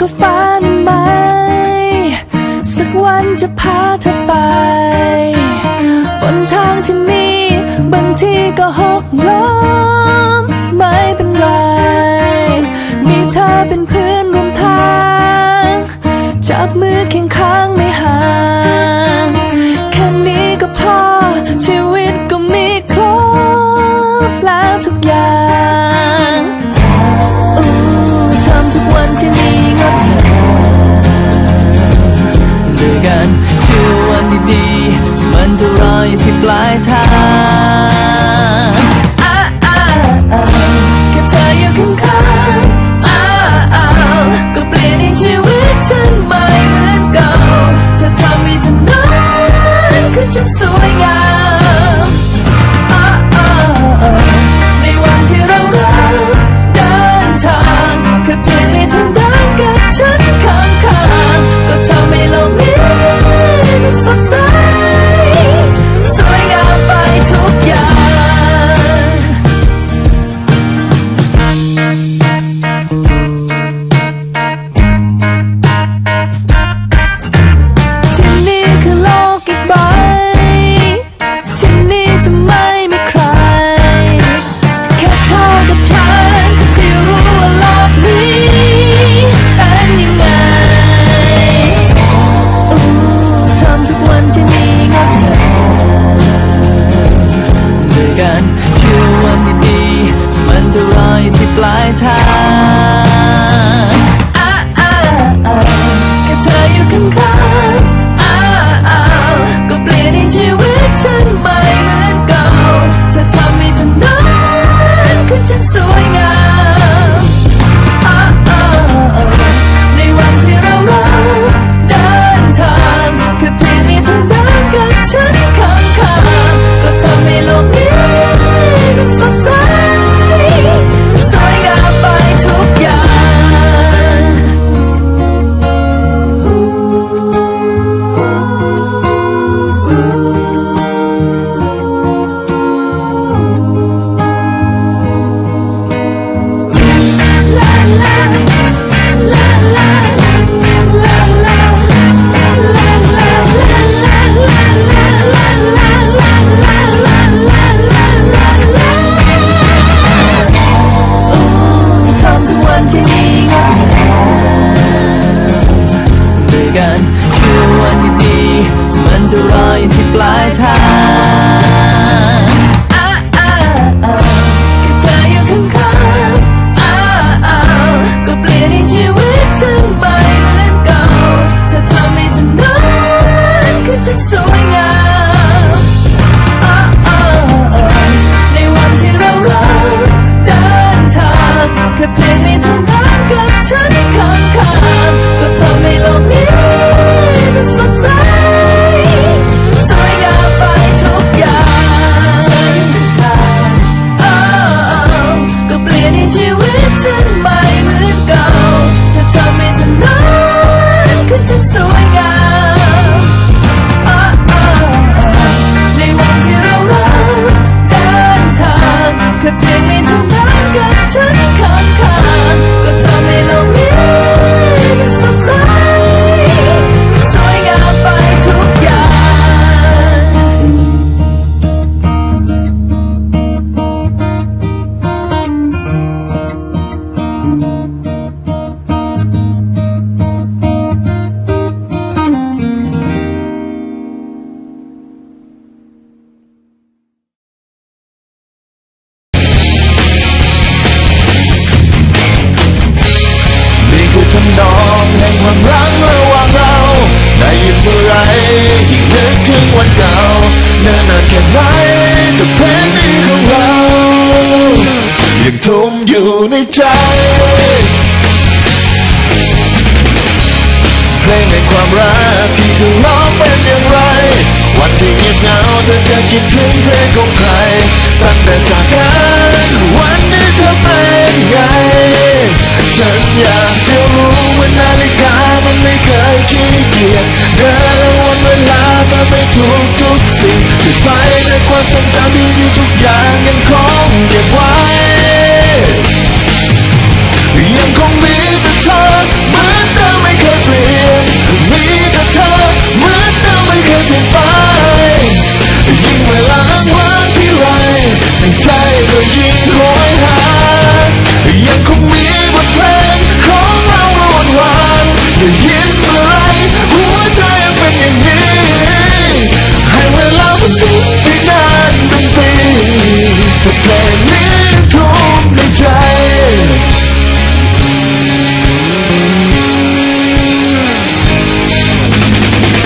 ก็ฟันไหม สักวันจะพาเธอไป บนทางที่มี บางทีก็หกล้มไม่เป็นไร มีเธอเป็นเพื่อนร่วมทาง จับมือเคียงข้าง swing out. My time. มอยู่ในใจ เพลงในความรักที่เธอร้องเป็นอย่างไร วันที่เงียบเหงาเธอจะคิดถึงเพลงของใคร ตั้งแต่จากกันวันนี้เธอเป็นไง ฉันอยากจะรู้ว่านาฬิกามันไม่เคยขี้เกียจเดินและวันเวลามันไม่ถูกทุกสิ่งที่ไปในความทรงจำที่